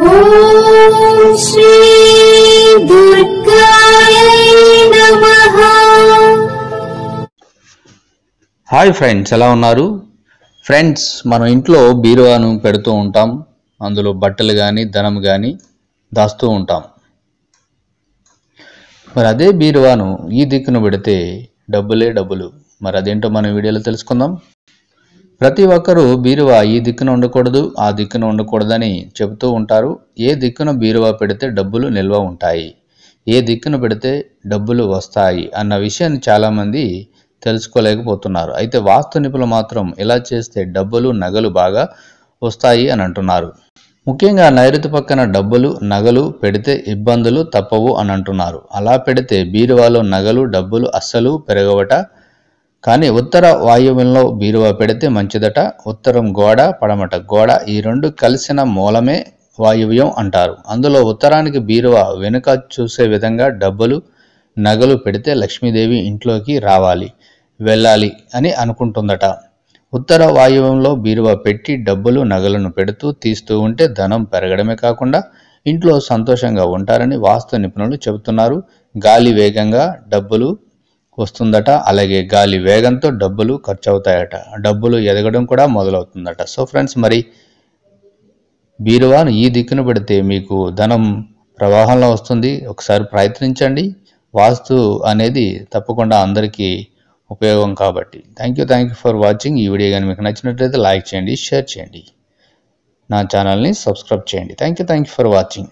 Hi friends ఎలా ఉన్నారు? Friends మనం ఇంట్లో బీరువాను పెడుతూ ఉంటాం. అందులో బట్టలు కానీ ధనం కానీ దాస్తూ ఉంటాం. మరి అదే బీరువాను ఈ దిక్కును పెడితే డబ్బులే డబ్బులు. మరి అదేంటో మనం వీడియోలో తెలుసుకుందాం. ప్రతి ఒక్కరూ బీరువా ఈ దిక్కున ఉండకూడదు ఆ దిక్కున ఉండకూడదని చెబుతూ ఉంటారు. ఏ దిక్కున బీరువా పెడితే డబ్బులు నిల్వ ఉంటాయి ఏ దిక్కున పెడితే డబ్బులు వస్తాయి అన్న విషయాన్ని చాలామంది తెలుసుకోలేకపోతున్నారు. అయితే వాస్తు నిపుణులు మాత్రం ఇలా చేస్తే డబ్బులు నగలు బాగా వస్తాయి అని అంటున్నారు. ముఖ్యంగా నైరుతి పక్కన డబ్బులు నగలు పెడితే ఇబ్బందులు తప్పవు అని అంటున్నారు. అలా పెడితే బీరువాలో నగలు డబ్బులు అస్సలు పెరగవట కానీ ఉత్తర వాయువ్యంలో బీరువా పెడితే మంచిదట ఉత్తరం గోడ పడమట. గోడ ఈ రెండు కలిసిన మూలమే వాయువ్యం అంటారు. అందులో ఉత్తరానికి బీరువా వెనుక చూసే విధంగా డబ్బులు నగలు పెడితే లక్ష్మీదేవి ఇంట్లోకి రావాలి వెళ్ళాలి అని అనుకుంటుందట. ఉత్తర వాయువ్యంలో బీరువా పెట్టి డబ్బులు నగలను పెడుతూ తీస్తూ ఉంటే ధనం పెరగడమే కాకుండా ఇంట్లో సంతోషంగా ఉంటారని వాస్తు నిపుణులు చెబుతున్నారు. గాలి వేగంగా డబ్బులు వస్తుందట. అలాగే గాలి వేగంతో డబ్బులు ఖర్చు అవుతాయట డబ్బులు ఎదగడం కూడా మొదలవుతుందట. సో ఫ్రెండ్స్ మరి బీరువాను ఈ దిక్కును పెడితే మీకు ధనం ప్రవాహంలో వస్తుంది. ఒకసారి ప్రయత్నించండి. వాస్తు అనేది తప్పకుండా అందరికీ ఉపయోగం కాబట్టి. Thank you thank you for watching ఈ వీడియో కానీ మీకు నచ్చినట్లయితే లైక్ చేయండి షేర్ చేయండి. నా ఛానల్ని సబ్స్క్రైబ్ చేయండి. Thank you thank you for watching